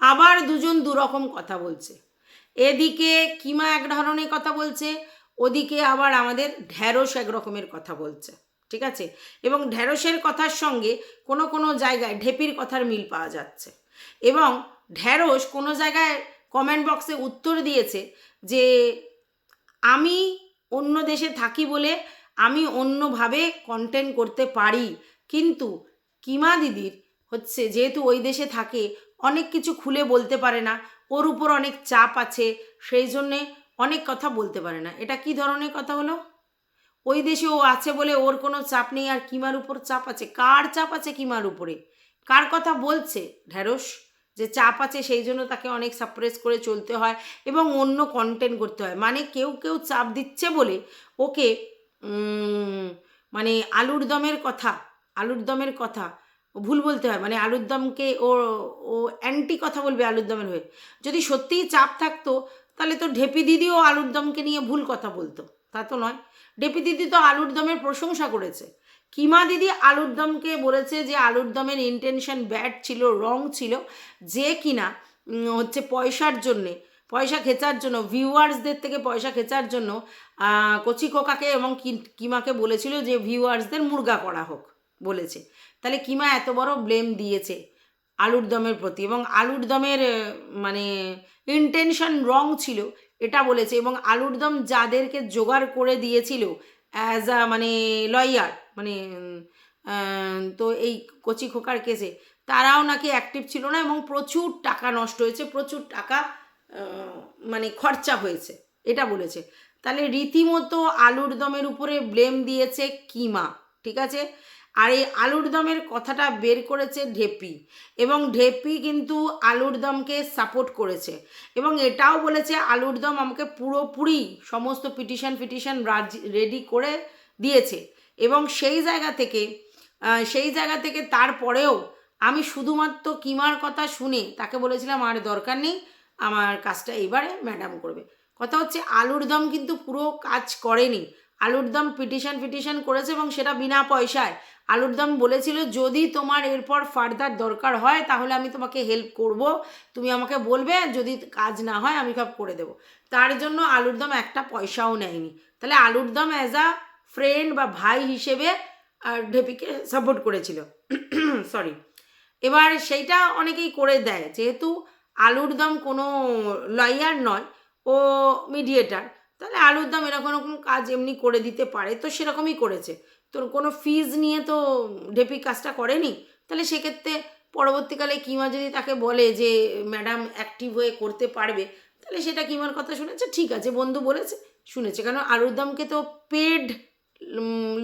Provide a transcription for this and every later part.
আবার দুজন দুরকম কথা বলছে। এদিকে কিমা এক ধরনের কথা বলছে, ওদিকে আবার আমাদের ঢ্যাঁড়স এক রকমের কথা বলছে, ঠিক আছে? এবং ঢ্যাঁড়সের কথার সঙ্গে কোনো কোনো জায়গায় ঢেপির কথার মিল পাওয়া যাচ্ছে। এবং ঢ্যাঁড়স কোনো জায়গায় কমেন্ট বক্সে উত্তর দিয়েছে যে, আমি অন্য দেশে থাকি বলে আমি অন্যভাবে কন্টেন্ট করতে পারি, কিন্তু কিমা দিদির হচ্ছে যেহেতু ওই দেশে থাকে অনেক কিছু খুলে বলতে পারে না, ওর উপর অনেক চাপ আছে, সেই জন্যে অনেক কথা বলতে পারে না। এটা কি ধরনের কথা হলো? ওই দেশে ও আছে বলে ওর কোনো চাপ নেই আর কিমার উপর চাপ আছে? কার চাপ আছে কিমার উপরে? কার কথা বলছে ঢ্যাঁড়স? যে চাপ আছে সেই জন্য তাকে অনেক সাপ্রেস করে চলতে হয় এবং অন্য কন্টেন্ট করতে হয়। মানে কেউ কেউ চাপ দিচ্ছে বলে ওকে মানে আলুর দমের কথা, আলুর দমের কথা ভুল বলতে হয়। মানে আলুর দমকে ও ও অ্যান্টি কথা বলবে আলুর দমের হয়ে। যদি সত্যিই চাপ থাকতো, তাহলে তো ঢেপি দিদিও আলুর দমকে নিয়ে ভুল কথা বলতো। তা তো নয়। ঢেপি দিদি তো আলুর দমের প্রশংসা করেছে। কিমা দিদি আলুর দমকে বলেছে যে, আলুর দমের ইন্টেনশন ব্যাড ছিল রং ছিল, যে কিনা হচ্ছে পয়সার জন্যে, পয়সা খেচার জন্য ভিউয়ার্সদের থেকে পয়সা খেচার জন্য কচি কোকাকে এবং কিমাকে বলেছিল যে ভিউয়ার্সদের মুরগা করা হোক, বলেছে। তাহলে কিমা এত বড় ব্লেম দিয়েছে? আলুর দমের প্রতি। এবং আলুর দমের মানে ইন্টেনশন রং ছিল, এটা বলেছে। এবং আলুর দম যাদেরকে জোগাড় করে দিয়েছিল অ্যাজ আ মানে লয়ার মানে তো এই কচি খোকার কেসে তারাও নাকি অ্যাক্টিভ ছিল না এবং প্রচুর টাকা নষ্ট হয়েছে, প্রচুর টাকা মানে খরচা হয়েছে, এটা বলেছে। তাহলে রীতিমতো আলুর দমের উপরে ব্লেম দিয়েছে কিমা, ঠিক আছে? আর এই আলুর দমের কথাটা বের করেছে ঢেপি। এবং ঢেপি কিন্তু আলুর দমকে সাপোর্ট করেছে। এবং এটাও বলেছে আলুর দম আমাকে পুরোপুরি সমস্ত পিটিশন ফিটিশন রেডি করে দিয়েছে। এবং সেই জায়গা থেকে সেই জায়গা থেকে তারপরেও আমি শুধুমাত্র কিমার কথা শুনে তাকে বলেছিলাম, আর দরকার নেই, আমার কাজটা এবারে ম্যাডাম করবে। কথা হচ্ছে আলুর দম কিন্তু পুরো কাজ করেনি। আলুর দম পিটিশন ফিটিশন করেছে এবং সেটা বিনা পয়সায়। আলুর দম বলেছিল, যদি তোমার এরপর ফার্দার দরকার হয়, তাহলে আমি তোমাকে হেল্প করব। তুমি আমাকে বলবে, যদি কাজ না হয়, আমি সব করে দেবো। তার জন্য আলুর দম একটা পয়সাও নেয়নি। তাহলে আলুর দম অ্যাজ আ ফ্রেন্ড বা ভাই হিসেবে ঢেপিকে সাপোর্ট করেছিল। সরি এবার সেইটা অনেকেই করে দেয়। যেহেতু আলুর দম কোনো লয়ার নয়, ও মিডিয়েটার তাহলে আলুর দম এরকম এরকম কাজ এমনি করে দিতে পারে, তো সেরকমই করেছে। তোর কোনো ফিজ নিয়ে তো ঢেপি কাজটা করেনি, তাহলে সেক্ষেত্রে পরবর্তীকালে কিমা যদি তাকে বলে যে ম্যাডাম অ্যাক্টিভ হয়ে করতে পারবে তাহলে সেটা কিমার কথা শুনেছে? ঠিক আছে, বন্ধু বলেছে, শুনেছে। কারণ আলুর দমকে তো পেড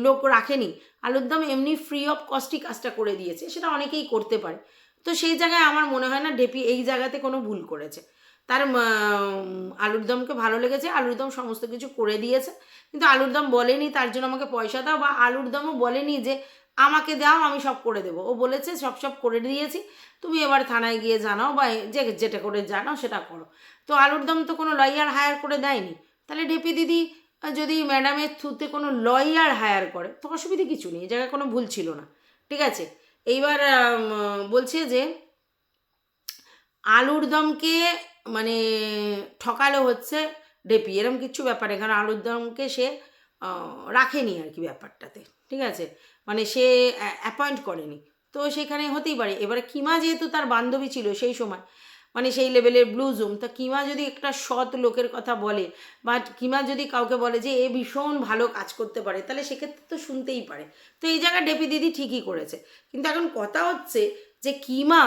লোক রাখেনি। আলুর দম এমনি ফ্রি অফ কস্টই কাজটা করে দিয়েছে, সেটা অনেকেই করতে পারে। তো সেই জায়গায় আমার মনে হয় না ডেপি এই জায়গাতে কোনো ভুল করেছে। তার আলুর দমকে ভালো লেগেছে, আলুর দম সমস্ত কিছু করে দিয়েছে। কিন্তু আলুর দম বলেনি, তার জন্য আমাকে পয়সা দাও বা আলুর দমও বলেনি যে আমাকে দাও, আমি সব করে দেবো। ও বলেছে, সব সব করে দিয়েছি। তুমি এবার থানায় গিয়ে জানাও বা যে, যেটা করে জানাও সেটা করো। তো আলুর দম তো কোনো লয়ার হায়ার করে দেয়নি। তাহলে ডেপি দিদি, যদি ম্যাডামের থ্রুতে কোনো লয়ার হায়ার করে, তো অসুবিধে কিছু নেই জায়গায় কোনো ভুল ছিল না। ঠিক আছে? এইবার বলছে যে, আলুর দমকে মানে ঠকালো হচ্ছে ডেপি। এরম কিচ্ছু ব্যাপার নেই, কারণ আলুর দমকে সে রাখেনি আর কি ব্যাপারটাতে, ঠিক আছে? মানে সে অ্যাপয়েন্ট করেনি। তো সেখানে হতেই পারে। এবারে কিমা যেহেতু তার বান্ধবী ছিল সেই সময় মানে সেই লেভেলের ব্লু জুম তা কিমা যদি একটা সৎ লোকের কথা বলে বা কিমা যদি কাউকে বলে যে, এ ভীষণ ভালো কাজ করতে পারে, তাহলে সেক্ষেত্রে তো শুনতেই পারে। তো এই জায়গায় ডেপি দিদি ঠিকই করেছে। কিন্তু এখন কথা হচ্ছে যে কিমা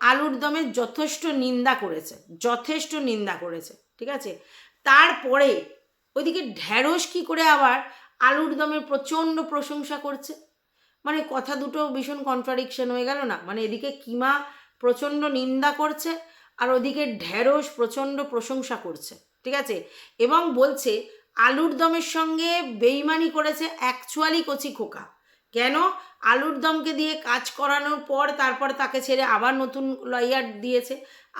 আলুর দমের যথেষ্ট নিন্দা করেছে, যথেষ্ট নিন্দা করেছে, ঠিক আছে? তারপরে ওইদিকে ঢ্যাঁড়স কী করে আবার আলুর দমের প্রচণ্ড প্রশংসা করছে? মানে কথা দুটো ভীষণ কন্ট্রাডিকশন হয়ে গেল না? মানে এদিকে কিমা প্রচণ্ড নিন্দা করছে আর ওদিকে ঢ্যাঁড়স প্রচণ্ড প্রশংসা করছে, ঠিক আছে? এবং বলছে, আলুর দমের সঙ্গে বেইমানি করেছে অ্যাকচুয়ালি কচি খোকা। কেন? আলুর দমকে দিয়ে কাজ করানোর পর তারপর তাকে ছেড়ে আবার নতুন লয়ার দিয়েছে,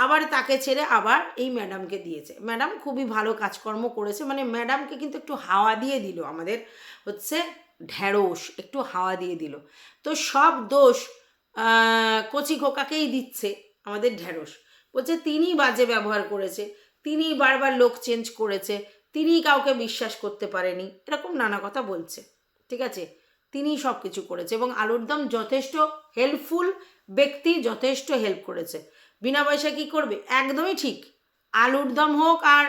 আবার তাকে ছেড়ে আবার এই ম্যাডামকে দিয়েছে। ম্যাডাম খুবই ভালো কাজকর্ম করেছে মানে ম্যাডামকে কিন্তু একটু হাওয়া দিয়ে দিল আমাদের, হচ্ছে ঢ্যাঁড়স, একটু হাওয়া দিয়ে দিল। তো সব দোষ কচি খোকাকেই দিচ্ছে আমাদের ঢ্যাঁড়স। বলছে তিনি বাজে ব্যবহার করেছে তিনি বারবার লোক চেঞ্জ করেছে তিনি কাউকে বিশ্বাস করতে পারেনি। এরকম নানা কথা বলছে, ঠিক আছে? তিনি সব কিছু করেছে এবং আলুর দম যথেষ্ট হেল্পফুল ব্যক্তি যথেষ্ট হেল্প করেছে। বিনা পয়সা কী করবে? একদমই ঠিক। আলুর দম হোক আর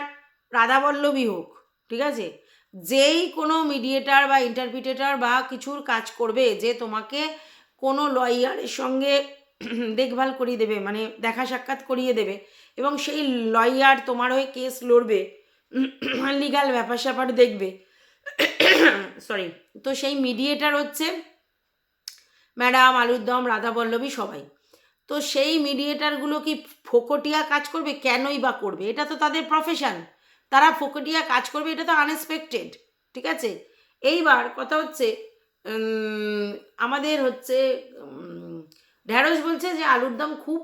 রাধাবল্লভী হোক, ঠিক আছে? যেই কোনো মিডিয়েটার বা ইন্টারপ্রিটেটার বা কিছুর কাজ করবে যে তোমাকে কোনো লয়ারের সঙ্গে দেখভাল করিয়ে দেবে মানে দেখা সাক্ষাৎ করিয়ে দেবে এবং সেই লয়ার তোমার হয়ে কেস লড়বে লিগাল ব্যাপার স্যাপার দেখবে সরি তো সেই মিডিয়েটার হচ্ছে ম্যাডাম আলুরদম, রাধাবল্লভী সবাই। তো সেই মিডিয়েটারগুলো কি ফোকটিয়া কাজ করবে? কেনই বা করবে? এটা তো তাদের প্রফেশন তারা ফোকটিয়া কাজ করবে, এটা তো আনএক্সপেক্টেড ঠিক আছে? এইবার কথা হচ্ছে আমাদের হচ্ছে ঢ্যাঁড়স বলছে যে আলুর দম খুব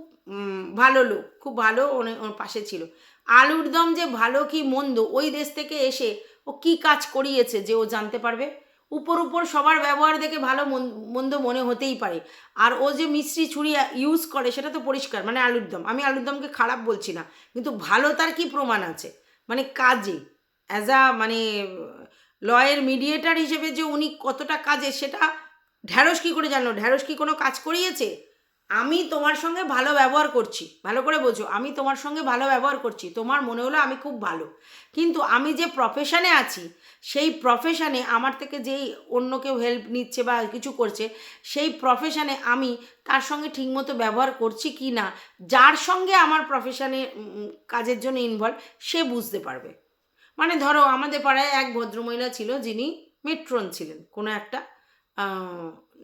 ভালো লোক, খুব ভালো ওর পাশে ছিল। আলুর দম যে ভালো কি মন্দ, ওই দেশ থেকে এসে ও কি কাজ করিয়েছে যে ও জানতে পারবে? উপর উপর সবার ব্যবহার দেখে ভালো মন- মন্দ মনে হতেই পারে। আর ও যে মিষ্টি ছুরি ইউজ করে সেটা তো পরিষ্কার মানে আলুর দম। আমি আলুর দমকে খারাপ বলছি না, কিন্তু ভালো তার কি প্রমাণ আছে? মানে কাজে অ্যাজ আ মানে লয়ের মিডিয়েটার হিসেবে যে উনি কতটা কাজে, সেটা ঢ্যাঁড়স কী করে জানলো? ঢ্যাঁড়স কি কোনো কাজ করিয়েছে? আমি তোমার সঙ্গে ভালো ব্যবহার করছি। ভালো করে বোঝো, আমি তোমার সঙ্গে ভালো ব্যবহার করছি। তোমার মনে হলো আমি খুব ভালো। কিন্তু আমি যে প্রফেশনে আছি, সেই প্রফেশনে আমার থেকে যেই অন্য কেউ হেল্প নিচ্ছে বা কিছু করছে, সেই প্রফেশনে আমি তার সঙ্গে ঠিকমতো ব্যবহার করছি কি না, যার সঙ্গে আমার প্রফেশনে কাজের জন্য ইনভলভ সে বুঝতে পারবে। মানে ধরো আমাদের পাড়ায় এক ভদ্রমহিলা ছিল যিনি মেট্রন ছিলেন, কোনো একটা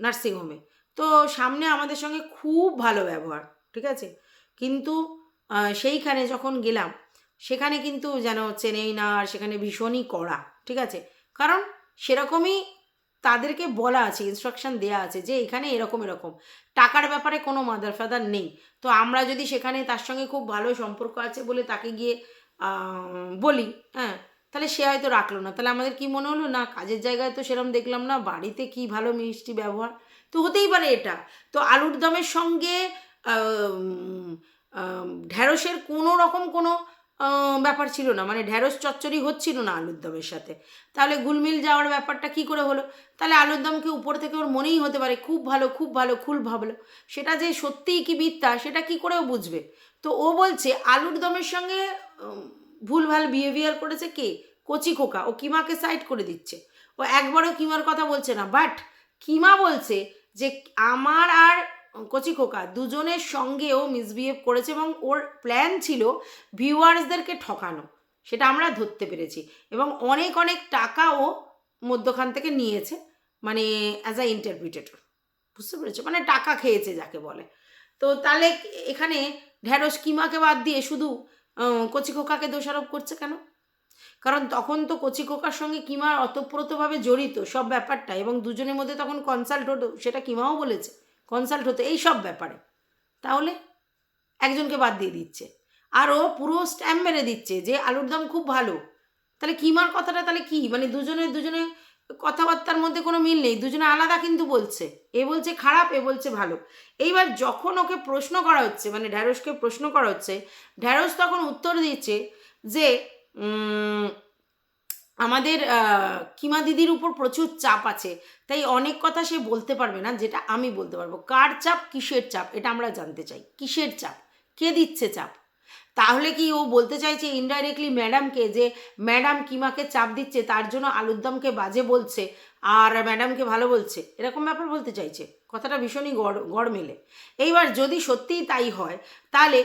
নার্সিংহোমে তো সামনে আমাদের সঙ্গে খুব ভালো ব্যবহার, ঠিক আছে? কিন্তু সেইখানে যখন গেলাম, সেখানে কিন্তু যেন চেনেই না আর সেখানে ভীষণই কড়া, ঠিক আছে? কারণ সেরকমই তাদেরকে বলা আছে ইনস্ট্রাকশন দেওয়া আছে যে এখানে এরকম এরকম। টাকার ব্যাপারে কোনো মাদার ফাদার নেই। তো আমরা যদি সেখানে তার সঙ্গে খুব ভালো সম্পর্ক আছে বলে তাকে গিয়ে বলি হ্যাঁ তাহলে সে হয়তো রাখল না। তাহলে আমাদের কি মনে হলো? না, কাজের জায়গায় তো সেরকম দেখলাম না, বাড়িতে কি ভালো মিষ্টি ব্যবহার? তো হতেই পারে এটা। তো আলুর দমের সঙ্গে ঢ্যাঁড়সের কোনো রকম কোনো ব্যাপার ছিল না। মানে ঢ্যাঁড়স চচ্চড়ি হচ্ছিল না আলুর দমের সাথে। তাহলে গুলমিল যাওয়ার ব্যাপারটা কি করে হলো? তাহলে আলুর দমকে উপর থেকে ওর মনেই হতে পারে, খুব ভালো খুব ভালো খুব ভালো সেটা যে সত্যিই কি মিথ্যা, সেটা কি করেও বুঝবে? তো ও বলছে, আলুর দমের সঙ্গে ভুলভাল বিহেভিয়ার করেছে কে? কচি খোকা। ও কিমাকে সাইড করে দিচ্ছে। ও একবারও কিমার কথা বলছে না। বাট কিমা বলছে যে আমার আর কচি খোকা দুজনের সঙ্গেও মিসবিহেভ করেছে এবং ওর প্ল্যান ছিল ভিউয়ার্সদেরকে ঠকানো। সেটা আমরা ধরতে পেরেছি। এবং অনেক অনেক টাকাও মধ্যখান থেকে নিয়েছে মানে অ্যাজ আ ইন্টারপ্রিটেটর বুঝতে পেরেছ? মানে টাকা খেয়েছে যাকে বলে। তো তাহলে এখানে ঢ্যাঁড়স কিমাকে বাদ দিয়ে শুধু কচি খোকাকে দোষারোপ করছে কেন? কারণ তখন তো কচি খোকার সঙ্গে কিমা অতপ্রতভাবে জড়িত, সব ব্যাপারটা। এবং দুজনের মধ্যে তখন কনসাল্ট হতো, সেটা কিমাও বলেছে। কনসাল্ট হতো, এই সব ব্যাপারে। তাহলে একজনকে বাদ দিয়ে দিচ্ছে। আর ও পুরো স্ট্যাম্প মেরে দিচ্ছে যে, আলুর দাম খুব ভালো। তাহলে কিমার কথাটা তাহলে কি? মানে দুজনে দুজনে কথাবার্তার মধ্যে কোনো মিল নেই। দুজনে আলাদা কিন্তু বলছে। এ বলছে খারাপ, এ বলছে ভালো। এইবার যখন ওকে প্রশ্ন করা হচ্ছে মানে ঢ্যাঁড়সকে প্রশ্ন করা হচ্ছে ঢ্যাঁড়স তখন উত্তর দিচ্ছে যে আমাদের কিমা দিদির উপর প্রচুর চাপ আছে। তাই অনেক কথা সে বলতে পারবে না, যেটা আমি বলতে পারব। কার চাপ? কিসের চাপ? এটা আমরা জানতে চাই। কিসের চাপ? কে দিচ্ছে চাপ? তাহলে কি ও বলতে চাইছে ইনডাইরেক্টলি ম্যাডামকে যে ম্যাডাম কিমাকে চাপ দিচ্ছে, তার জন্য আলুরদমকে বাজে বলছে, আর ম্যাডামকে ভালো বলছে এরকম ব্যাপার বলতে চাইছে। কথাটা ভীষণই গড় গড় মেলে। এইবার যদি সত্যিই তাই হয়, তাহলে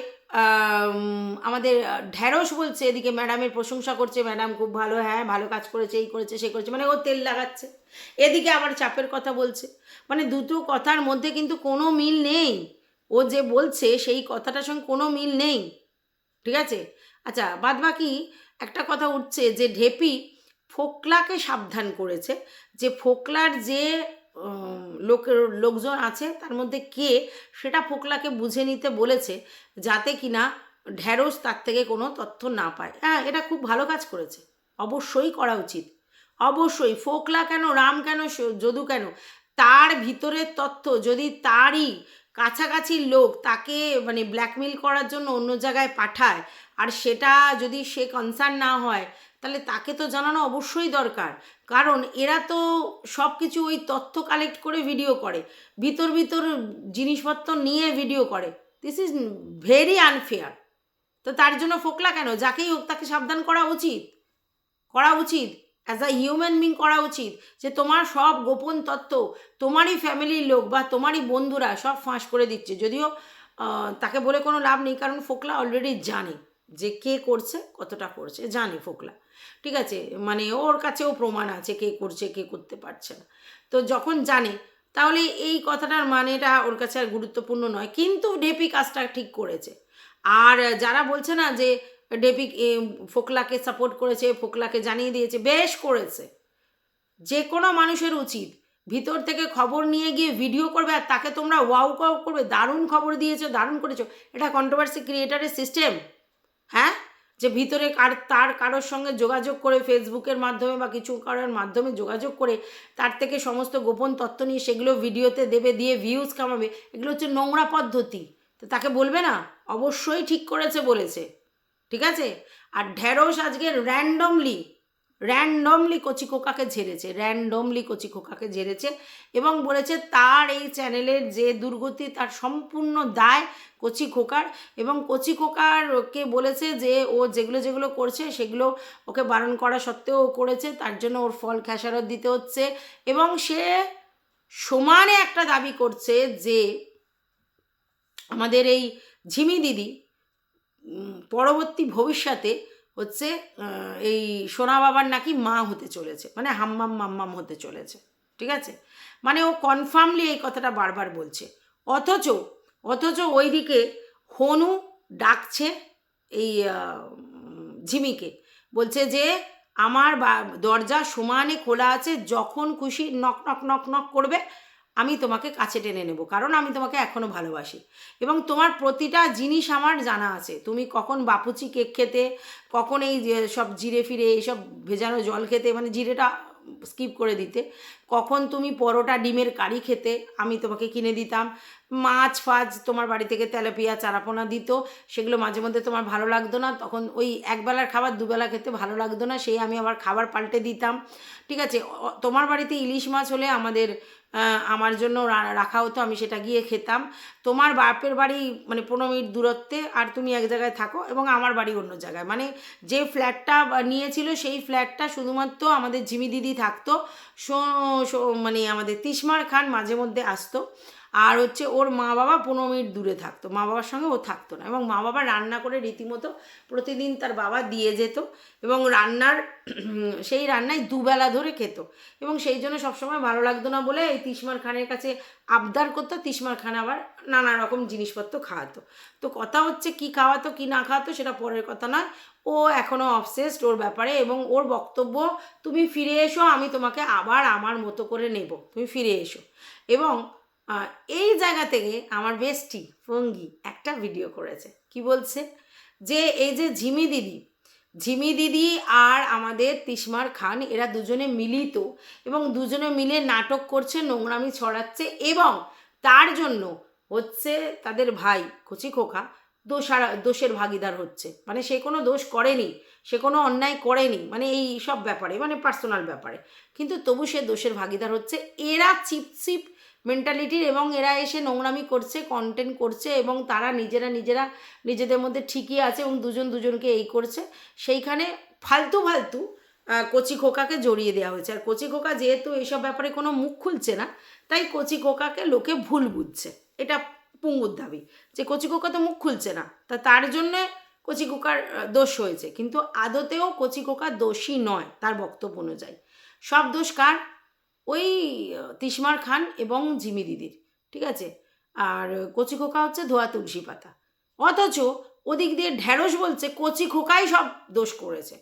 আমাদের ঢ্যাঁড়স বলছে, এদিকে ম্যাডামের প্রশংসা করছে, ম্যাডাম খুব ভালো হ্যাঁ ভালো কাজ করেছে, এই করেছে, সে করেছে। মানে ও তেল লাগাচ্ছে। এদিকে আবার চাপের কথা বলছে। মানে দুটো কথার মধ্যে কিন্তু কোনো মিল নেই। ও যে বলছে, সেই কথাটার সঙ্গে কোনো মিল নেই। ঠিক আছে? আচ্ছা বাদ বাকি একটা কথা উঠছে যে, ঢেপি ফোকলাকে সাবধান করেছে। যে ফোকলার যে লোকের, লোকজন আছে, তার মধ্যে কে সেটা ফোকলাকে বুঝে নিতে বলেছে যাতে কিনা ঢ্যাঁড়স তার থেকে কোনো তথ্য না পায়। হ্যাঁ এটা খুব ভালো কাজ করেছে। অবশ্যই করা উচিত। অবশ্যই ফোকলা কেন, রাম কেন যদু কেন, তার ভিতরের তথ্য যদি তারই কাছাকাছি লোক তাকে মানে ব্ল্যাকমেল করার জন্য অন্য জায়গায় পাঠায়, আর সেটা যদি সে কনসার্ন না হয় তাহলে তাকে তো জানানো অবশ্যই দরকার। কারণ এরা তো সব কিছু ওই তথ্য কালেক্ট করে ভিডিও করে। ভিতর ভিতর জিনিসপত্র নিয়ে ভিডিও করে। দিস ইজ ভেরি আনফেয়ার তো তার জন্য ফোকলা কেন? যাকেই হোক তাকে সাবধান করা উচিত। করা উচিত। অ্যাজ আ হিউম্যান বিং করা উচিত। যে তোমার সব গোপন তত্ত্ব তোমারই ফ্যামিলির লোক বা তোমারই বন্ধুরা সব ফাঁস করে দিচ্ছে। যদিও তাকে বলে কোনো লাভ নেই। কারণ ফোকলা অলরেডি জানে। যে কে করছে, কতটা করছে, জানে ফোকলা। ঠিক আছে? মানে ওর কাছেও প্রমাণ আছে কে করছে, কে করতে পারছে না। তো যখন জানে, তাহলে এই কথাটার মানেটা ওর কাছে আর গুরুত্বপূর্ণ নয়। কিন্তু ডেপি কাজটা ঠিক করেছে। আর যারা বলছে না যে ডেপি ফোকলাকে সাপোর্ট করেছে, ফোকলাকে জানিয়ে দিয়েছে, বেশ করেছে। যে কোনো মানুষের উচিত। ভিতর থেকে খবর নিয়ে গিয়ে ভিডিও করবে আর তাকে তোমরা ওয়াও কাউ করবে, দারুণ খবর দিয়েছ, দারুণ করেছ। এটা কন্ট্রোভার্সি ক্রিয়েটারের সিস্টেম হ্যাঁ? যে ভিতরে কার, তার কারোর সঙ্গে যোগাযোগ করে ফেসবুকের মাধ্যমে বা কিছু কারোর মাধ্যমে যোগাযোগ করে তার থেকে সমস্ত গোপন তত্ত্ব নিয়ে সেগুলো ভিডিওতে দেবে, দিয়ে ভিউজ কামাবে, এগুলো হচ্ছে নোংরা পদ্ধতি। তো তাকে বলবে না? অবশ্যই ঠিক করেছে বলেছে। ঠিক আছে? আর ঢ্যাঁড়স আজকে র্যান্ডমলি র্যান্ডমলি কচি খোকাকে ঝেড়েছে র্যান্ডমলি কচি খোকাকে ঝেড়েছে এবং বলেছে তার এই চ্যানেলের যে দুর্গতি, তার সম্পূর্ণ দায় কচি খোকার এবং কচি খোকারকে বলেছে যে ও যেগুলো যেগুলো করছে সেগুলো ওকে বারণ করা সত্ত্বেও ও করেছে, তার জন্য ওর ফল খেসারত দিতে হচ্ছে এবং সে সমানে একটা দাবি করছে যে আমাদের এই ঝিমি দিদি পরবর্তী ভবিষ্যতে হচ্ছে এই সোনা বাবার নাকি মা হতে চলেছে মানে হাম্মাম মাম্মাম হতে চলেছে, ঠিক আছে? মানে ও কনফার্মলি এই কথাটা বারবার বলছে। অথচ অথচ ওইদিকে হনু ডাকছে এই ঝিমিকে, বলছে যে আমার দরজা সমানে খোলা আছে, যখন খুশি নক নক নক নক করবে আমি তোমাকে কাছে টেনে নেব, কারণ আমি তোমাকে এখনও ভালোবাসি। এবং তোমার প্রতিটা জিনিস আমার জানা আছে। তুমি কখন বাপুচি কেক খেতে, কখন এই সব জিরে ফিরে, এইসব ভেজানো জল খেতে মানে জিরেটা স্কিপ করে দিতে, কখন তুমি পরোটা, ডিমের কারি খেতে, আমি তোমাকে কিনে দিতাম। মাছ ফাছ তোমার বাড়ি থেকে তেলাপিয়া, চারাপোনা দিত, সেগুলো মাঝে মধ্যে তোমার ভালো লাগতো না, তখন ওই একবেলার খাবার দুবেলা খেতে ভালো লাগতো না, সেই আমি আবার খাবার পাল্টে দিতাম। ঠিক আছে তোমার বাড়িতে ইলিশ মাছ হলে আমাদের আমার জন্য রাখা হতো, আমি সেটা গিয়ে খেতাম। তোমার বাপের বাড়ি মানে পনেরো মিনিট দূরত্বে আর তুমি এক জায়গায় থাকো এবং আমার বাড়ি অন্য জায়গায়। মানে যে ফ্ল্যাটটা নিয়েছিল সেই ফ্ল্যাটটা শুধুমাত্র আমাদের জিমি দিদি থাকতো। মানে আমাদের তিসমার খান মাঝে মধ্যে আসতো। আর হচ্ছে ওর মা বাবা পনেরো মিনিট দূরে থাকতো। মা বাবার সঙ্গে ও থাকতো না এবং মা বাবা রান্না করে রীতিমতো প্রতিদিন তার বাবা দিয়ে যেত এবং রান্নার সেই রান্নায় দুবেলা ধরে খেত এবং সেই জন্য সবসময় ভালো লাগতো না বলে এই তিসমার খানের কাছে আবদার করতো, তিসমার খান আবার নানা রকম জিনিসপত্র খাওয়াতো। তো কথা হচ্ছে কি খাওয়াতো, কি না খাওয়াতো সেটা পরের কথা নয়। ও এখনও অবসেসড ওর ব্যাপারে এবং ওর বক্তব্য, তুমি ফিরে এসো, আমি তোমাকে আবার আমার মতো করে নেব। তুমি ফিরে এসো। এবং এই জায়গা থেকে আমার বেস্টি ফঙ্গি একটা ভিডিও করেছে। কি বলছে? যে এই যে ঝিমি দিদি ঝিমি দিদি আর আমাদের তিসমার খান, এরা দুজনে মিলিত এবং দুজনে মিলে নাটক করছে, নোংরামি ছড়াচ্ছে এবং তার জন্য হচ্ছে তাদের ভাই কচি খোকা দোষারা, দোষের ভাগিদার হচ্ছে। মানে সে কোনো দোষ করেনি, সে কোনো অন্যায় করেনি মানে এই সব ব্যাপারে মানে পার্সোনাল ব্যাপারে। কিন্তু তবু সে দোষের ভাগিদার হচ্ছে। এরা চিপ চিপ মেন্টালিটির এবং এরা এসে নোংরামি করছে কন্টেন্ট করছে এবং তারা নিজেরা নিজেরা নিজেদের মধ্যে ঠিকই আছে এবং দুজন দুজনকে এই করছে। সেইখানে ফালতু ফালতু কচি খোকাকে জড়িয়ে দেওয়া হয়েছে। আর কচি খোকা যেহেতু এইসব ব্যাপারে কোনো মুখ খুলছে না, তাই কচি খোকাকে লোকে ভুল বুঝছে। এটা পুঙ্গুর দাবি। যে কচি খোকা তো মুখ খুলছে না, তা তার জন্যে কচি খোকার দোষ হয়েছে। কিন্তু আদতেও কচি খোকা দোষী নয়, তার বক্তব্য অনুযায়ী। সব দোষ কার? ওই তিসমার খান এবং জিমি দিদির, ঠিক আছে? আর কচি খোকা হচ্ছে ধোয়া তুলসী পাতা। অথচ ওদিক দিয়ে ঢ্যাঁড়স বলছে, কচি খোকাই সব দোষ করেছে।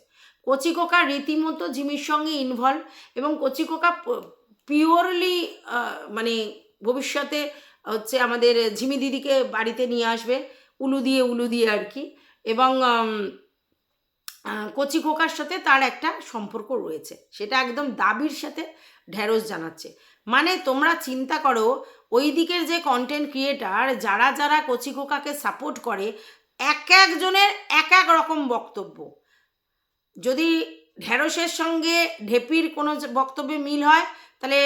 কচি খোকা রীতিমতো জিমির সঙ্গে ইনভলভ এবং কচি খোকা পিওরলি মানে ভবিষ্যতে হচ্ছে আমাদের ঝিমি দিদিকে বাড়িতে নিয়ে আসবে, উলু দিয়ে উলু দিয়ে আর কি। এবং কচি খোকার সাথে তার একটা সম্পর্ক রয়েছে। সেটা একদম দাবির সাথে ঢ্যাঁড়স জানাচ্ছে। মানে তোমরা চিন্তা করো, ওই দিকের যে কন্টেন্ট ক্রিয়েটার যারা যারা কচিকোকাকে সাপোর্ট করে, এক একজনের এক এক রকম বক্তব্য। যদি ঢ্যাঁড়সের সঙ্গে ঢেপির কোনো বক্তব্যে মিল হয়, তাহলে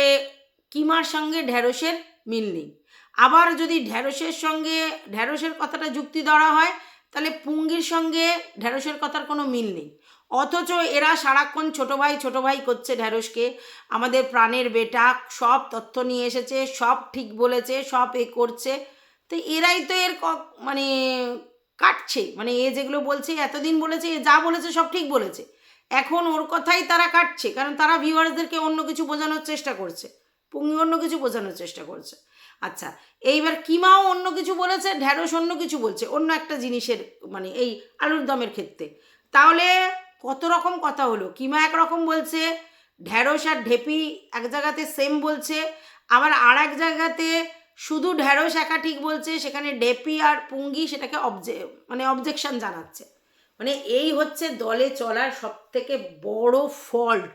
কিমার সঙ্গে ঢ্যাঁড়সের মিল নেই। আবার যদি ঢ্যাঁড়সের সঙ্গে ঢ্যাঁড়সের কথাটা যুক্তি ধরা হয়, তাহলে পুঙ্গির সঙ্গে ঢ্যাঁড়সের কথার কোনো মিল নেই। অথচ এরা সারাক্ষণ ছোট ভাই ছোট ভাই করছে ঢ্যাঁড়সকে আমাদের প্রাণের বেটা সব তথ্য নিয়ে এসেছে, সব ঠিক বলেছে, সব এ করছে। তো এরাই তো এর মানে কাটছে। মানে এ যেগুলো বলছে, এতদিন বলেছে যা বলেছে, সব ঠিক বলেছে। এখন ওর কথাই তারা কাটছে, কারণ তারা ভিউয়ার্সদেরকে অন্য কিছু বোঝানোর চেষ্টা করছে। পুঙ্গি অন্য কিছু বোঝানোর চেষ্টা করছে। আচ্ছা এইবার কিমাও অন্য কিছু বলেছে ঢ্যাঁড়স অন্য কিছু বলছে, অন্য একটা জিনিসের মানে এই আলুর দমের ক্ষেত্রে। তাহলে কত রকম কথা হলো? কিমা একরকম বলছে, ঢ্যাঁড়স আর ঢেপি এক জায়গাতে সেম বলছে, আবার আর এক জায়গাতে শুধু ঢ্যাঁড়স একা ঠিক বলছে, সেখানে ডেপি আর পুঙ্গি সেটাকে অবজে মানে অবজেকশন জানাচ্ছে। মানে এই হচ্ছে দলে চলার সব থেকে বড় ফল্ট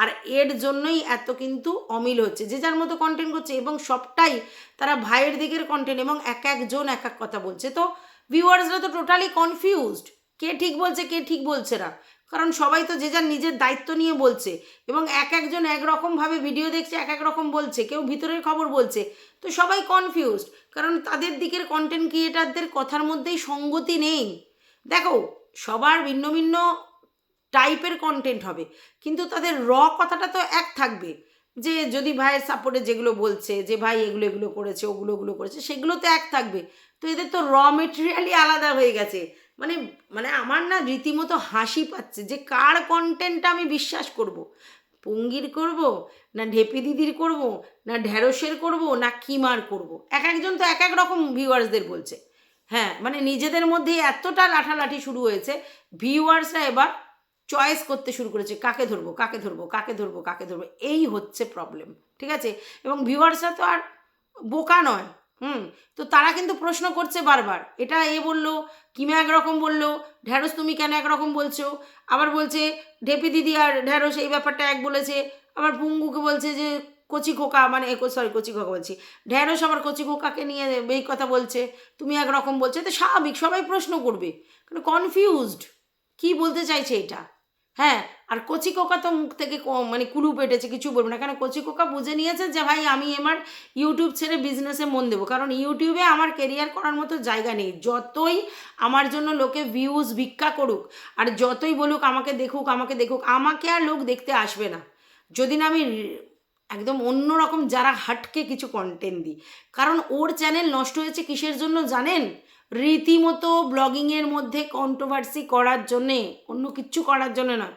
আর এর জন্যই এত কিন্তু অমিল হচ্ছে। যে যার মতো কন্টেন্ট করছে এবং সবটাই তারা ভাইয়ের দিকের কন্টেন্ট এবং এক একজন এক এক কথা বলছে। তো ভিউয়ার্সরা তো টোটালি কনফিউজড কে ঠিক বলছে, কে ঠিক বলছে না। কারণ সবাই তো যে যার নিজের দায়িত্ব নিয়ে বলছে এবং এক একজন একরকমভাবে ভিডিও দেখছে, এক এক রকম বলছে, কেউ ভিতরের খবর বলছে। তো সবাই কনফিউজড কারণ তাদের দিকের কন্টেন্ট ক্রিয়েটারদের কথার মধ্যেই সঙ্গতি নেই। দেখো, সবার ভিন্ন ভিন্ন টাইপের কন্টেন্ট হবে, কিন্তু তাদের র কথাটা তো এক থাকবে। যে যদি ভাইয়ের সাপোর্টে যেগুলো বলছে, যে ভাই এগুলো এগুলো করেছে, ওগুলো ওগুলো করেছে, সেগুলো তো এক থাকবে। তো এদের তো র মেটেরিয়ালই আলাদা হয়ে গেছে। মানে মানে আমার না রীতিমতো হাসি পাচ্ছে যে কার কন্টেন্টটা আমি বিশ্বাস করব। পঙ্গির করব? না ঢেপি দিদির করব? না ঢ্যাঁড়সের করব? না কিমার করব। এক একজন তো এক এক রকম ভিউয়ার্সদের বলছে। হ্যাঁ মানে নিজেদের মধ্যে এতটা লাঠালাঠি শুরু হয়েছে ভিউয়ার্সরা এবার চয়েস করতে শুরু করেছে, কাকে ধরবো কাকে ধরবো কাকে ধরবো কাকে ধরবো, এই হচ্ছে প্রবলেম ঠিক আছে? এবং ভিউয়ার্সরা তো আর বোকা নয়। হুম, তো তারা কিন্তু প্রশ্ন করছে বারবার। এটা এ বলল, কিমা একরকম বলল, ঢ্যাঁড়স তুমি কেন একরকম বলছো? আবার বলছে, ঢেপি দিদি আর ঢ্যাঁড়স এই ব্যাপারটা এক বলেছে। আবার পুঙ্গুকে বলছে যে, কচি খোকা মানে সরি কচি খোকা বলছি। ঢ্যাঁড়স আবার কচি খোকাকে নিয়ে এই কথা বলছে, তুমি একরকম বলছে তো স্বাভাবিক, সবাই প্রশ্ন করবে। কারণ কনফিউজড কি বলতে চাইছে এটা? হ্যাঁ আর কচি কোকা তো মুখ থেকে মানে কুলু পেটেছে, কিছু বলব না। কেন, কচি কোকা বুঝে নিয়েছে যে, ভাই, আমি আমার ইউটিউব ছেড়ে বিজনেসে মন দেবো। কারণ ইউটিউবে আমার কেরিয়ার করার মতো জায়গা নেই। যতই আমার জন্য লোকে ভিউজ ভিক্ষা করুক, আর যতই বলুক, আমাকে দেখুক আমাকে দেখুক, আমাকে আর লোক দেখতে আসবে না। যদি না আমি একদম অন্য রকম যারা হাটকে কিছু কন্টেন্ট দিই। কারণ ওর চ্যানেল নষ্ট হয়েছে কিসের জন্য জানেন? রীতিমতো ব্লগিংয়ের মধ্যে কন্ট্রোভার্সি করার জন্যে, অন্য কিচ্ছু করার জন্য না।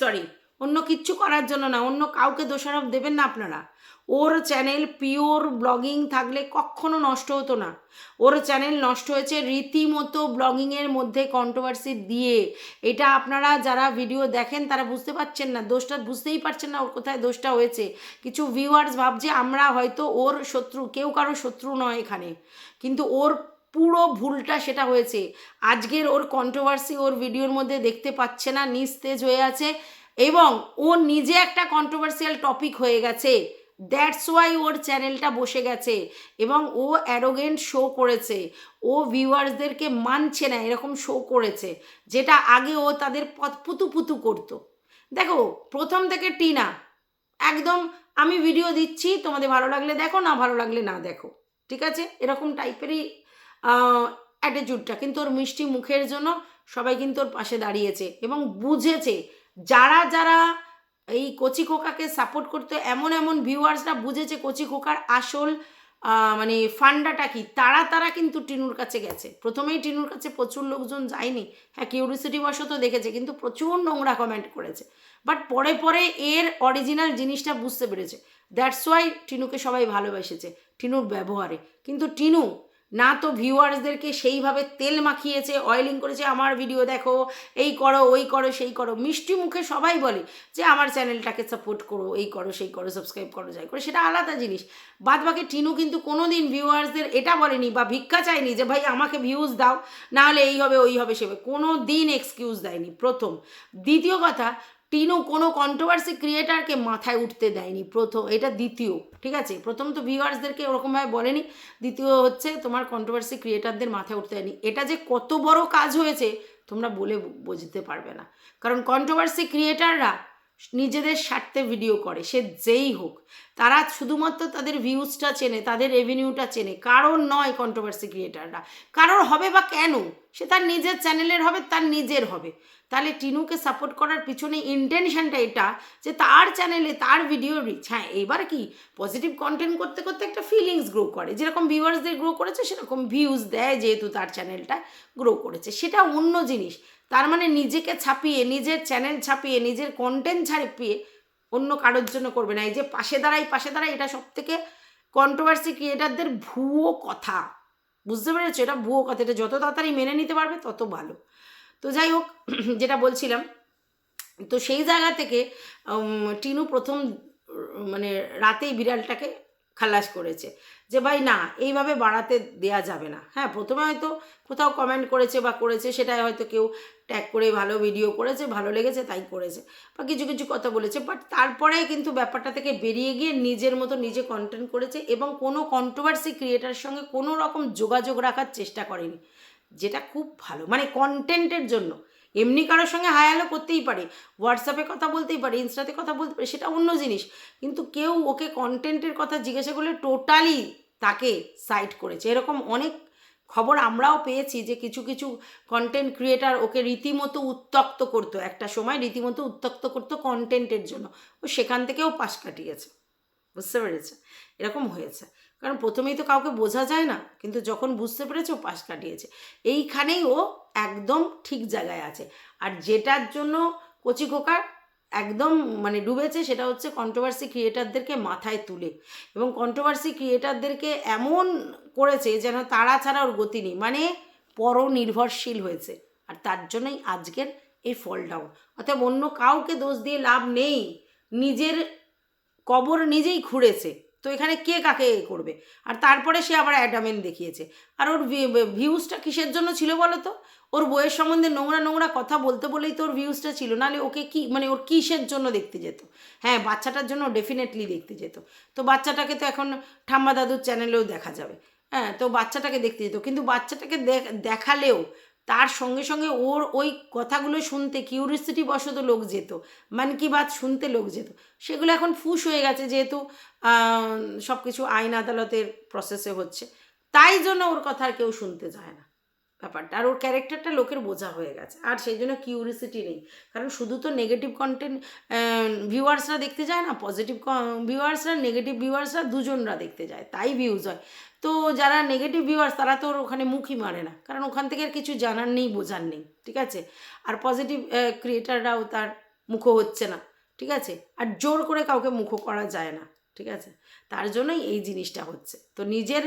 সরি, অন্য কিচ্ছু করার জন্য না, অন্য কাউকে দোষারোপ দেবেন না আপনারা। ওর চ্যানেল পিওর ব্লগিং থাকলে কখনো নষ্ট হতো না। ওর চ্যানেল নষ্ট হয়েছে রীতিমতো ব্লগিংয়ের মধ্যে কন্ট্রোভার্সি দিয়ে। এটা আপনারা যারা ভিডিও দেখেন, তারা বুঝতে পারছেন না। দোষটা বুঝতেই পারছেন না ওর কোথায় দোষটা হয়েছে। কিছু ভিউয়ার্স ভাবছে, আমরা হয়তো ওর শত্রু, কেউ কারও শত্রু নয় এখানে। কিন্তু ওর পুরো ভুলটা সেটা হয়েছে। আজকের ওর কন্ট্রোভার্সি ওর ভিডিওর মধ্যে দেখতে পাচ্ছে না, নিস্তেজ হয়ে আছে এবং ও নিজে একটা কন্ট্রোভার্সিয়াল টপিক হয়ে গেছে। দ্যাটস ওয়াই ওর চ্যানেলটা বসে গেছে এবং ও অ্যারোগেন্ট শো করেছে। ও ভিউয়ার্সদেরকে মানছে না, এরকম শো করেছে, যেটা আগে ও তাদের পথ পুতু পুতু করতো। দেখো, প্রথম থেকে টিনা, একদম আমি ভিডিও দিচ্ছি, তোমাদের ভালো লাগলে দেখো, না ভালো লাগলে না দেখো। ঠিক আছে? এরকম টাইপেরই অ্যাটিটিউডটা কিন্তু ওর মিষ্টি মুখের জন্য সবাই কিন্তু ওর পাশে দাঁড়িয়েছে এবং বুঝেছে, যারা যারা এই কচি খোকাকে সাপোর্ট করতে, এমন এমন ভিউয়ার্সরা বুঝেছে কচি খোকার আসল মানে ফান্ডাটা কি? তারা তারা কিন্তু টিনুর কাছে গেছে। প্রথমেই টিনুর কাছে প্রচুর লোকজন যায়নি। হ্যাঁ কিউরিসিটি বশত দেখেছে, কিন্তু প্রচুর নোংরা কমেন্ট করেছে। বাট পরে পরে এর অরিজিনাল জিনিসটা বুঝতে পেরেছে। দ্যাটস ওয়াই টিনুকে সবাই ভালোবেসেছে, টিনুর ব্যবহারে। কিন্তু টিনু না তো ভিউয়ার্সদেরকে সেইভাবে তেল মাখিয়েছে অয়েলিং করেছে, আমার ভিডিও দেখো, এই করো, ওই করো, সেই করো। মিষ্টি মুখে সবাই বলে যে আমার চ্যানেলটাকে সাপোর্ট করো, এই করো, সেই করো সাবস্ক্রাইব করো, যাই করো। সেটা আলাদা জিনিস। বাদ বাকি টিনু কিন্তু কোনো দিন ভিউয়ার্সদের এটা বলেনি বা ভিক্ষা চায়নি যে, ভাই, আমাকে ভিউজ দাও নাহলে এই হবে, ওই হবে, সে হবে। কোনো দিন এক্সকিউজ দেয়নি। প্রথম। দ্বিতীয় কথা টিনু কোনো কন্ট্রোভার্সি ক্রিয়েটারকে মাথায় উঠতে দেয়নি, প্রথম, এটা দ্বিতীয়, ঠিক আছে? প্রথম তো ভিউয়ার্সদেরকে ওরকমভাবে বলেনি, দ্বিতীয় হচ্ছে তোমার কন্ট্রোভার্সি ক্রিয়েটারদের মাথায় উঠতে দেয়নি। এটা যে কত বড় কাজ হয়েছে, তোমরা বলে বুঝতে পারবে না। কারণ কন্ট্রোভার্সি ক্রিয়েটাররা নিজেদের স্বার্থে ভিডিও করে, সে যেই হোক, তারা শুধুমাত্র তাদের ভিউজটা চেনে, তাদের রেভিনিউটা চেনে কারোর নয় কন্ট্রোভার্সি ক্রিয়েটাররা কারোর হবে বা কেন? সে তার নিজের চ্যানেলের হবে, তার নিজের হবে। তাহলে টিনুকে সাপোর্ট করার পিছনে ইন্টেনশনটা এটা যে তার চ্যানেলে তার ভিডিও রিচ হ্যাঁ এবার কি পজিটিভ কন্টেন্ট করতে করতে একটা ফিলিংস গ্রো করে। যেরকম ভিউয়ার্সদের গ্রো করেছে, সেরকম ভিউজ দেয় যেহেতু তার চ্যানেলটা গ্রো করেছে। সেটা অন্য জিনিস। তার মানে নিজেকে ছাপিয়ে, নিজের চ্যানেল ছাপিয়ে, নিজের কন্টেন্ট ছাপিয়ে অন্য কারোর জন্য করবে না। এই যে পাশে দাঁড়াই পাশে দাঁড়াই, এটা সব থেকে কন্ট্রোভার্সি ক্রিয়েটারদের ভুয়ো কথা। বুঝতে পেরেছ? এটা ভুয়ো কথা। এটা যত তাড়াতাড়ি মেনে নিতে পারবে, তত ভালো। তো যাই হোক, যেটা বলছিলাম, তো সেই জায়গা থেকে টিনু প্রথম মানে রাতেই বিড়ালটাকে খালাস করেছে। যে ভাই না, এইভাবে বাড়াতে দেয়া যাবে না। হ্যাঁ প্রথমে হয়তো কোথাও কমেন্ট করেছে বা করেছে সেটাই হয়তো কেউ ট্যাগ করে ভালো ভিডিও করেছে, ভালো লেগেছে, তাই করেছে বা কিছু কিছু কথা বলেছে। বাট তারপরে কিন্তু ব্যাপারটা থেকে বেরিয়ে গিয়ে নিজের মতো নিজে কন্টেন্ট করেছে এবং কোনো কন্ট্রোভার্সি ক্রিয়েটার সঙ্গে কোনো রকম যোগাযোগ রাখার চেষ্টা করেনি। যেটা খুব ভালো মানে কন্টেন্টের জন্য। এমনি কারোর সঙ্গে হ্যালো করতেই পারে হোয়াটসঅ্যাপে কথা বলতেই পারে ইনস্টাতে কথা বলতে পারে, সেটা অন্য জিনিস। কিন্তু কেউ ওকে কন্টেন্টের কথা জিজ্ঞাসা করলে টোটালি তাকে সাইড করেছে। এরকম অনেক খবর আমরাও পেয়েছি যে কিছু কিছু কন্টেন্ট ক্রিয়েটার ওকে রীতিমতো উত্তক্ত করতো। একটা সময় রীতিমতো উত্তক্ত করতো কন্টেন্টের জন্য। ও সেখান থেকেও পাশ কাটিয়েছে। বুঝতে পেরেছে এরকম হয়েছে। কারণ প্রথমেই তো কাউকে বোঝা যায় না, কিন্তু যখন বুঝতে পেরেছে ও পাশ কাটিয়েছে। এইখানেই ও একদম ঠিক জায়গায় আছে। আর যেটার জন্য কচি খোকার একদম মানে ডুবেছে সেটা হচ্ছে কন্ট্রোভার্সি ক্রিয়েটারদেরকে মাথায় তুলে। এবং কন্ট্রোভার্সি ক্রিয়েটারদেরকে এমন করেছে যেন তারা ছাড়া ওর গতি নেই। মানে পরনির্ভরশীল হয়েছে। আর তার জন্যই আজকের এই ফলটাও অর্থাৎ অন্য কাউকে দোষ দিয়ে লাভ নেই। নিজের কবর নিজেই খুঁড়েছে। তো এখানে কে কাকে এ করবে? আর তারপরে সে আবার অ্যাডামেন দেখিয়েছে। আর ওর ভিউজটা কিসের জন্য ছিল বলো তো? ওর বইয়ের সম্বন্ধে নোংরা নোংরা কথা বলতে বলেই তো ওর ভিউজটা ছিল, নাহলে ওকে কি মানে ওর কিসের জন্য দেখতে যেত? হ্যাঁ বাচ্চাটার জন্য ডেফিনেটলি দেখতে যেত। তো বাচ্চাটাকে তো এখন ঠাম্মা দাদুর চ্যানেলেও দেখা যাবে। হ্যাঁ তো বাচ্চাটাকে দেখতে যেত। কিন্তু বাচ্চাটাকে দেখ- দেখালেও তার সঙ্গে সঙ্গে ওর ওই কথাগুলো শুনতে কিউরিয়াসিটি বশত লোক যেত মানে কি বাত শুনতে লোক যেত। সেগুলো এখন ফুস হয়ে গেছে যেহেতু সব কিছু আইন আদালতের প্রসেসে হচ্ছে। তাই জন্য ওর কথা আর কেউ শুনতে যায় না। ব্যাপারটা। আর ওর ক্যারেক্টারটা লোকের বোঝা হয়ে গেছে। আর সেই জন্য কিউরিয়াসিটি নেই। কারণ শুধু তো নেগেটিভ কন্টেন্ট ভিউয়ার্সরা দেখতে যায় না পজিটিভ ভিউয়ার্সরা নেগেটিভ ভিউয়ার্সরা দুজনরা দেখতে যায়। তাই ভিউজ হয়। তো যারা নেগেটিভ ভিউয়ার্স তারা তো ওখানে মুখই মারে না। কারণ ওখান থেকে আর কিছু জানার নেই, বোঝার নেই। ঠিক আছে? আর পজিটিভ ক্রিয়েটাররাও তার মুখো হচ্ছে না। ঠিক আছে? আর জোর করে কাউকে মুখো করা যায় না। ঠিক আছে? তার জন্যই এই জিনিসটা হচ্ছে। তো নিজের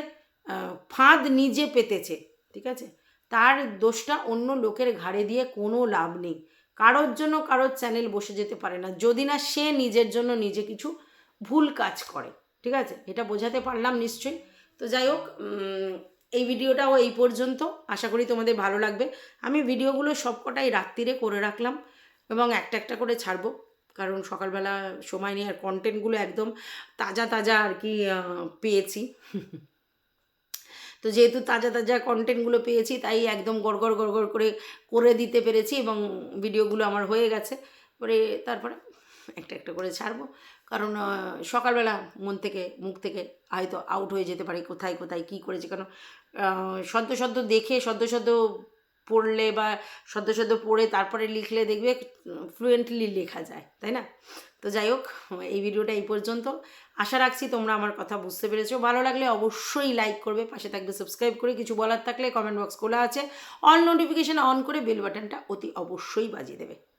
ফাঁদ নিজে পেতেছে। ঠিক আছে? তার দোষটা অন্য লোকের ঘাড়ে দিয়ে কোনো লাভ নেই। কারোর জন্য কারোর চ্যানেল বসে যেতে পারে না। যদি না সে নিজের জন্য নিজে কিছু ভুল কাজ করে, ঠিক আছে? এটা বোঝাতে পারলাম নিশ্চয়ই। তো যাই হোক এই ভিডিওটাও এই পর্যন্ত। আশা করি তোমাদের ভালো লাগবে। আমি ভিডিওগুলো সবকটাই রাত্রিরে করে রাখলাম এবং একটা একটা করে ছাড়বো। কারণ সকালবেলা সময় নিয়ে আর কন্টেন্টগুলো একদম তাজা তাজা আর কি পেয়েছি। তো যেহেতু তাজা তাজা কন্টেন্টগুলো পেয়েছি, তাই একদম গড়গড় গড়গড় করে করে দিতে পেরেছি এবং ভিডিওগুলো আমার হয়ে গেছে। পরে তারপরে একটা একটা করে ছাড়বো। কারণ সকালবেলা মন থেকে, মুখ থেকে হয়তো আউট হয়ে যেতে পারে কোথায় কোথায় কী করেছে। কারণ সদ্য সদ্য দেখে, সদ্য সদ্য পড়লে বা সদ্য সদ্য পড়ে তারপরে লিখলে দেখবে ফ্লুয়েন্টলি লেখা যায়, তাই না? তো যাই হোক, এই ভিডিওটা এই পর্যন্ত। আশা রাখছি তোমরা আমার কথা বুঝতে পেরেছ। ভালো লাগলে অবশ্যই লাইক করবে, পাশে থাকবে সাবস্ক্রাইব করে, কিছু বলার থাকলে কমেন্ট বক্স খোলা আছে। অল নোটিফিকেশান অন করে বেল বাটনটা অতি অবশ্যই বাজিয়ে দেবে।